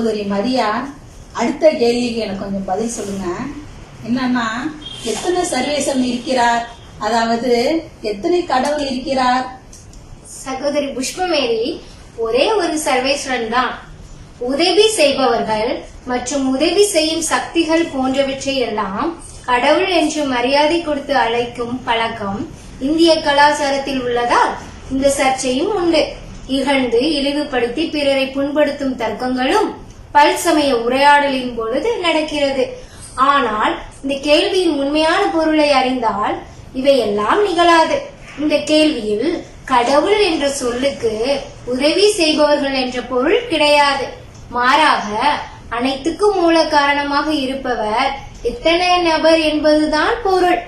சகோதரி மரியா அடுத்த கேள்விக்கு எனக்கு கொஞ்சம் பதில் சொல்லுங்க. என்னன்னா எத்தனை சர்வேசம் இருக்கிறார்? அதாவது எத்தனை கடவுள் இருக்கிறார்? சகோதரி புஷ்பமேரி ஒரே ஒரு சர்வேஸ்வரன் தான். உதவி செய்பவர்கள் மற்றும் உதவி செய்யும் சக்திகள் போன்றவற்றை எல்லாம் கடவுள் என்று மரியாதை கொடுத்து அழைக்கும் பழக்கம் இந்திய கலாச்சாரத்தில் உள்ளதால் இந்த சர்ச்சையும் உண்டு. இகழ்ந்து இழிவுபடுத்தி பிறரை புண்படுத்தும் தர்க்கங்களும் பல்சமய உரையாடலின் பொழுது நடக்கிறது. ஆனால் இந்த கேள்வியின் உண்மையான பொருளை அறிந்தால் இவையெல்லாம் நிகழாது. இந்த கேள்வியில் கடவுள் என்ற சொல்லுக்கு உதவி செய்பவர்கள் என்ற பொருள் கிடையாது. மாறாக அனைத்துக்கும் மூல காரணமாக இருப்பவர் எத்தனை நபர் என்பதுதான் பொருள்.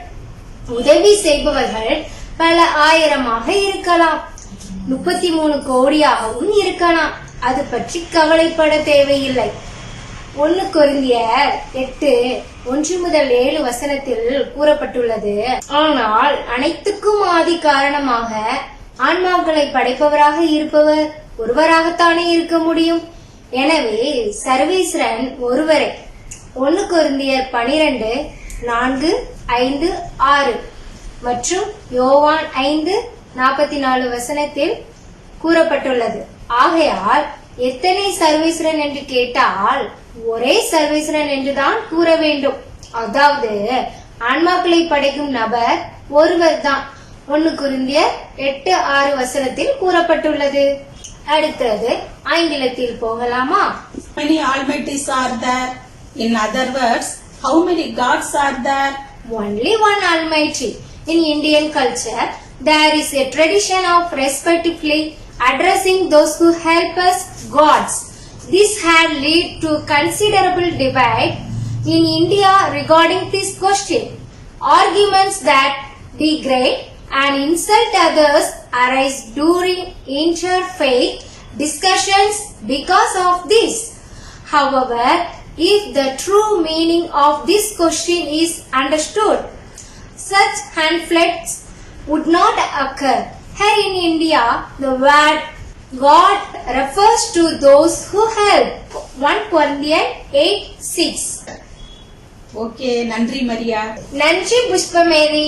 உதவி செய்பவர்கள் பல ஆயிரமாக இருக்கலாம். முப்பத்தி மூணு கோடியாகவும் இருக்கலாம். அது பற்றி கவலைப்பட தேவையில்லை. ஒன்னு கொரிந்திய எட்டு ஒன்று முதல் ஏழு வசனத்தில் கூறப்பட்டுள்ளது. ஆனால் அனைத்துக்கும் ஆதி காரணமாக ஆன்மாக்களை படைப்பவராக இருப்பவர் ஒருவராகத்தானே இருக்க முடியும். எனவே சர்வீஸ்வரன் ஒருவரே. ஒன்னு கொரிந்தியர் பனிரெண்டு நான்கு ஐந்து ஆறு மற்றும் யோவான் ஐந்து நாற்பத்தி நாலு வசனத்தில் கூறப்பட்டுள்ளது ஆகையால் எத்தனை சர்வீஸ்வரன் என்று கேட்டால் ஒரே சர்வீஸ்வரன் என்றுதான் கூற வேண்டும் அதாவது ஆன்மாக்களை படைக்கும் நபர் ஒருவர் தான் ஒன்னு குருந்திய எட்டு ஆறு வசனத்தில் கூறப்பட்டுள்ளது அடுத்தது ஆங்கிலத்தில் போகலாமா many almighties are there? In other words, how many gods are there? only one Almighty. In Indian culture, there is a tradition of respectively addressing those who help us gods. This had led to considerable debate in India regarding this question. Arguments that degrade and insult others arise during interfaith discussions because of this. However, if the true meaning of this question is understood, such conflicts would not occur. Here in India, the word God refers to those who help. 1 Corinthians 8 6. Okay, Nandri Maria. Nandri Pushpameri.